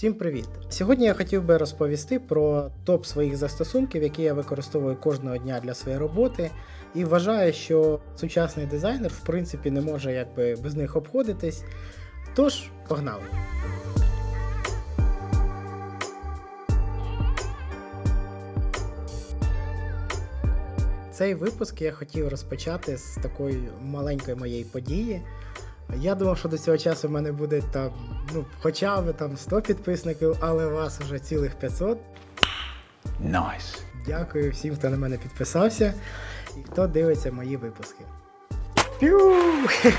Всім привіт! Сьогодні я хотів би розповісти про топ своїх застосунків, які я використовую кожного дня для своєї роботи, і вважаю, що сучасний дизайнер в принципі не може якби без них обходитись. Тож, погнали! Цей випуск я хотів розпочати з такої маленької моєї події. Я думав, що до цього часу в мене буде там, ну, хоча б там 100 підписників, але вас вже цілих 500. Nice. Дякую всім, хто на мене підписався і хто дивиться мої випуски. П'ю!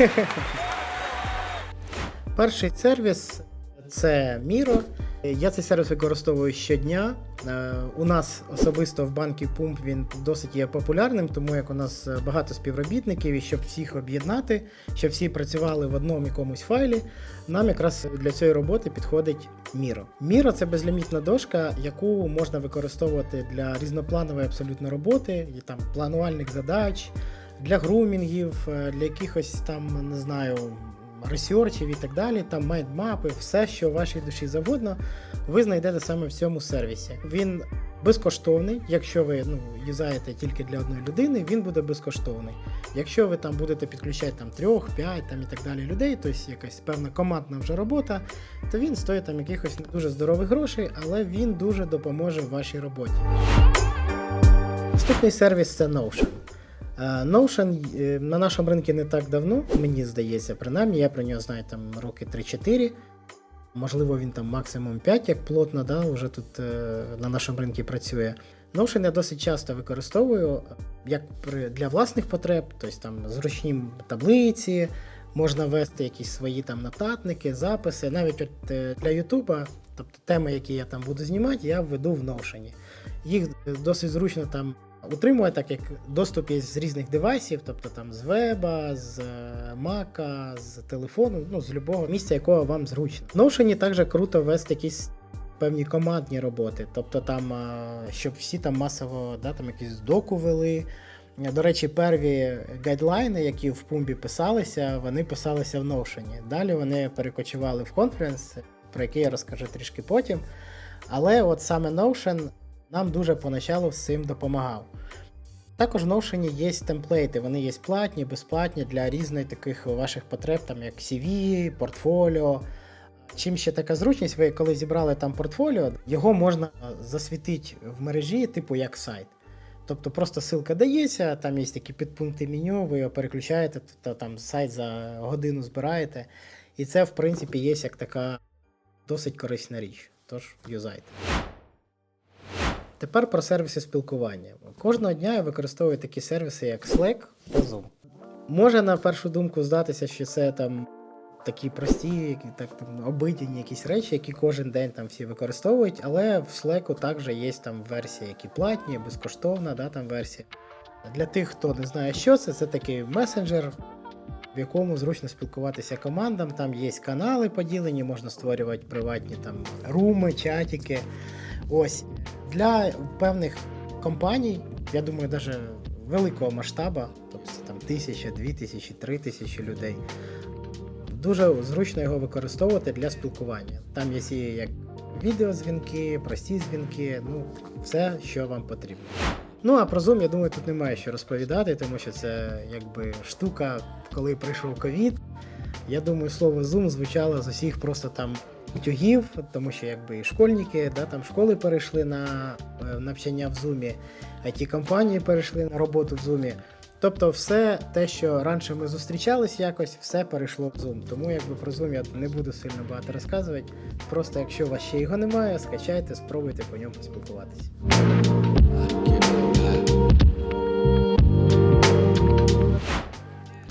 Перший сервіс це Miro. Я цей сервіс використовую щодня. Е, У нас особисто в банкі Pump він досить є популярним, тому як у нас е, багато співробітників, і щоб всіх об'єднати, щоб всі працювали в одному якомусь файлі, нам якраз для цієї роботи підходить Miro. Miro – це безлімітна дошка, яку можна використовувати для різнопланової абсолютно роботи, і там планувальних задач, для грумінгів, е, для якихось там, не знаю, ресерчів і так далі, там майндмапи, все, що вашій душі завгодно, ви знайдете саме в цьому сервісі. Він безкоштовний, якщо ви ну, юзаєте тільки для одної людини, він буде безкоштовний. Якщо ви там будете підключати там трьох, п'ять там і так далі людей, тобто якась певна командна вже робота, то він стоїть там якихось не дуже здорових грошей, але він дуже допоможе в вашій роботі. Наступний сервіс це Notion. Е, Notion е, на нашому ринку не так давно, мені здається, принаймні, я про нього знаю там роки 3-4. Можливо, він там максимум 5, як плотно, да, вже тут е, на нашому ринку працює. Notion я досить часто використовую як для власних потреб, тобто там зручні таблиці, можна ввести якісь свої там нотатники, записи. Навіть от для Ютуба, тобто теми, які я там буду знімати, я введу в Notion. Їх досить зручно там утримує, так як доступ є з різних девайсів, тобто там з веба, з е, мака, з телефону, ну з будь-якого місця, якого вам зручно. В Notion також круто ввести якісь певні командні роботи, тобто там, щоб всі там масово да, там якісь доку вели. До речі, перві гайдлайни, які в Пумбі писалися, вони писалися в Notion. Далі вони перекочували в конференс, про який я розкажу трішки потім. Але от саме Notion нам дуже поначалу з цим допомагав. Також в Notion є темплейти, вони є платні, безплатні для різних таких ваших потреб, там як CV, портфоліо. Чим ще така зручність, ви коли зібрали там портфоліо, його можна засвітити в мережі, типу як сайт. Тобто просто ссылка дається, там є такі підпункти меню, ви його переключаєте, то там сайт за годину збираєте. І це, в принципі, є як така досить корисна річ. Тож юзайте. Тепер про сервіси спілкування. Кожного дня я використовую такі сервіси, як Slack та Zoom. Може на першу думку здатися, що це там такі прості, які так там обидяні якісь речі, які кожен день там всі використовують, але в Slack також є там версії, які платні, безкоштовна, да, там версія. Для тих, хто не знає, що це, це такий месенджер, в якому зручно спілкуватися командам. Там є канали поділені, можна створювати приватні там руми, чатики. Ось для певних компаній, я думаю, навіть великого масштабу, тобто там тисяча, дві тисячі, три тисячі людей. Дуже зручно його використовувати для спілкування. Там є і як відеодзвінки, прості дзвінки, ну все, що вам потрібно. Ну а про Zoom, я думаю, тут немає що розповідати, тому що це якби штука, коли прийшов ковід. Я думаю, слово Zoom звучало з усіх просто там утюгів, тому що якби і школьники, да, там школи перейшли на е, навчання в Zoom, it компанії перейшли на роботу в Zoom. Тобто, все те, що раніше ми зустрічались якось, все перейшло в Zoom. Тому якби про Zoom я не буду сильно багато розказувати. Просто якщо у вас ще його немає, скачайте, спробуйте по ньому поспілкуватися.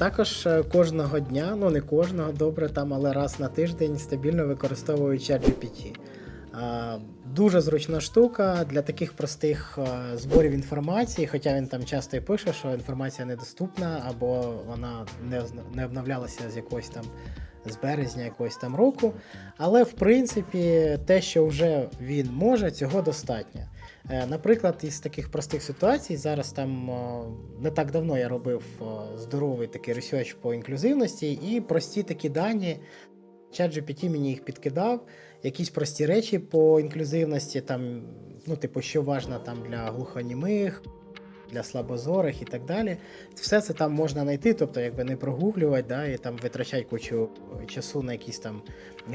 Також е, кожного дня, ну не кожного, добре там, але раз на тиждень стабільно використовую ChatGPT. А, Дуже зручна штука для таких простих зборів інформації, хоча він там часто і пише, що інформація недоступна або вона не обновлялася з якогось там з березня якогось там року. Але в принципі те, що вже він може, цього достатньо. Е, Наприклад, із таких простих ситуацій, зараз там не так давно я робив здоровий такий ресерч по інклюзивності, і прості такі дані. ChatGPT мені їх підкидав, якісь прості речі по інклюзивності, там, ну, типу, що важно там для глухонімих, для слабозорих і так далі. Все це там можна знайти, тобто якби не прогуглювати, да, і там витрачати кучу часу на якісь там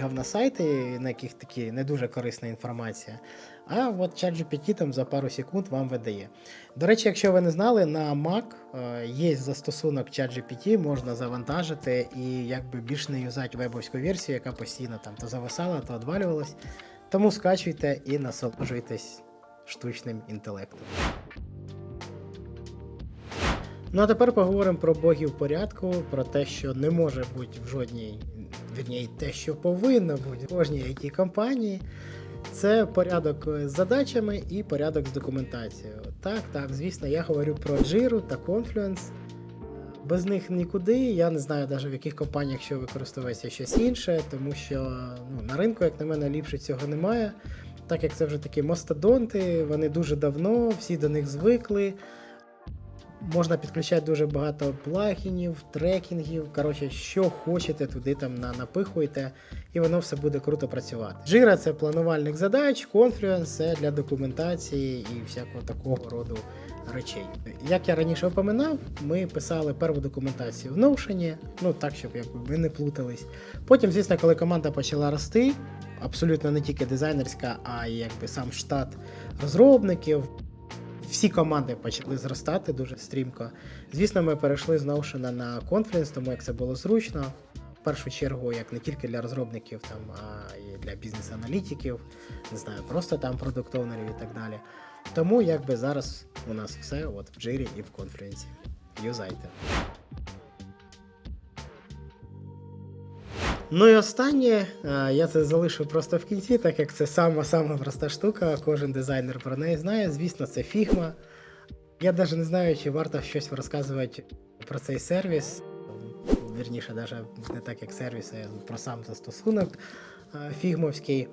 говносайти, на яких такі не дуже корисна інформація. А от ChatGPT там за пару секунд вам видає. До речі, якщо ви не знали, на Mac е, є застосунок ChatGPT, можна завантажити і якби більш не юзати вебовську версію, яка постійно там то зависала, то одвалювалась. Тому скачуйте і насолоджуйтесь штучним інтелектом. Ну а тепер поговоримо про богів порядку, про те, що не може бути в жодній, вірні, те, що повинно бути в кожній it компанії це порядок з задачами і порядок з документацією. Так, так, звісно, я говорю про Jira та Confluence. Без них нікуди. Я не знаю навіть в яких компаніях що використовується щось інше, тому що ну, на ринку, як на мене, ліпше цього немає. Так як це вже такі мастодонти, вони дуже давно, всі до них звикли. Можна підключати дуже багато плагінів, трекінгів. Коротше, що хочете, туди там на- напихуєте, і воно все буде круто працювати. Jira – це планувальник задач, Confluence – це для документації і всякого такого роду речей. Як я раніше опоминав, ми писали перву документацію в Notion, ну так, щоб якби ви не плутались. Потім, звісно, коли команда почала рости, абсолютно не тільки дизайнерська, а й якби сам штат розробників. Всі команди почали зростати дуже стрімко. Звісно, ми перейшли з Notion на Confluence, тому як це було зручно. В першу чергу, як не тільки для розробників, там, а й для бізнес-аналітиків, не знаю, просто там продуктовнерів і так далі. Тому якби зараз у нас все от в джирі і в конференці. Юзайте. Ну і останнє, е, я це залишу просто в кінці, так як це сама-сама проста штука, кожен дизайнер про неї знає. Звісно, це Figma. Я навіть не знаю, чи варто щось розказувати про цей сервіс. Вірніше, навіть не так як сервіс, а про сам застосунок е, фігмовський. Е,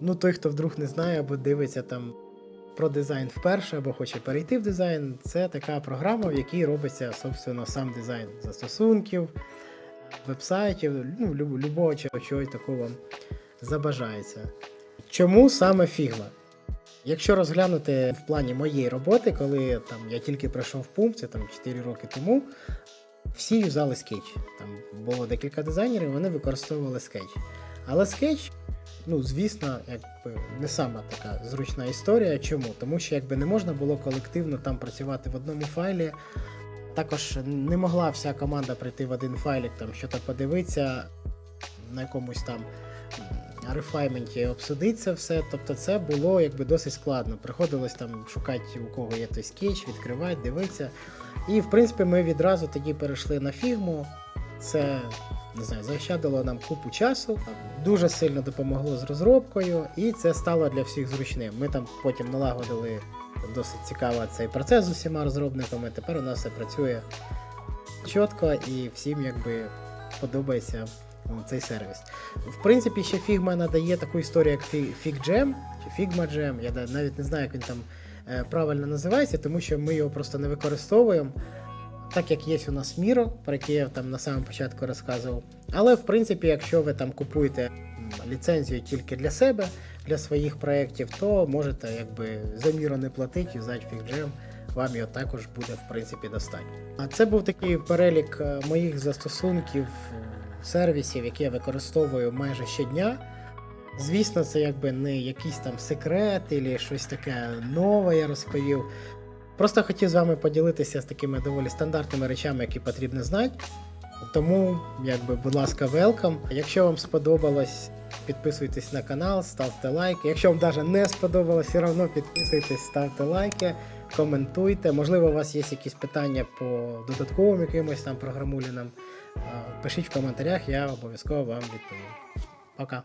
Ну, той, хто вдруг не знає або дивиться там про дизайн вперше, або хоче перейти в дизайн, це така програма, в якій робиться, собственно, сам дизайн застосунків, вебсайтів, ну, люб- любого чого, чого такого забажається. Чому саме Figma? Якщо розглянути в плані моєї роботи, коли там я тільки прийшов в пункт, це там 4 роки тому, всі юзали Sketch. Там було декілька дизайнерів, вони використовували Sketch. Але Sketch, ну звісно, якби не сама така зручна історія. Чому? Тому що якби не можна було колективно там працювати в одному файлі. Також не могла вся команда прийти в один файлик, там що-то подивитися, на якомусь там рефайменті обсудити це все. Тобто це було якби досить складно. Приходилось там шукати, у кого є той скетч, відкривати, дивитися. І в принципі ми відразу тоді перейшли на фігму. Це не знаю, заощадило нам купу часу, дуже сильно допомогло з розробкою, і це стало для всіх зручним. Ми там потім налагодили досить цікаво цей процес з усіма розробниками. Тепер у нас все працює чітко і всім якби подобається цей сервіс. В принципі, ще Figma надає таку історію, як Fi- FigJam чи Figma Jam. Я навіть не знаю, як він там е, правильно називається, тому що ми його просто не використовуємо. Так як є у нас Miro, про який я там на самому початку розказував. Але в принципі, якщо ви там купуєте ліцензію тільки для себе, для своїх проєктів, то можете якби за Miro не платити, юзати FigJam, вам його також буде в принципі достатньо. А це був такий перелік е, моїх застосунків, сервісів, які я використовую майже щодня. Звісно, це якби не якийсь там секрет або щось таке нове я розповів. Просто хотів з вами поділитися з такими доволі стандартними речами, які потрібно знати. Тому, якби, будь ласка, велкам. Якщо вам сподобалось, підписуйтесь на канал, ставте лайки. Якщо вам навіть не сподобалось, все одно підписуйтесь, ставте лайки, коментуйте. Можливо, у вас є якісь питання по додатковим якимось там програмулінам. Пишіть в коментарях, я обов'язково вам відповім. Пока.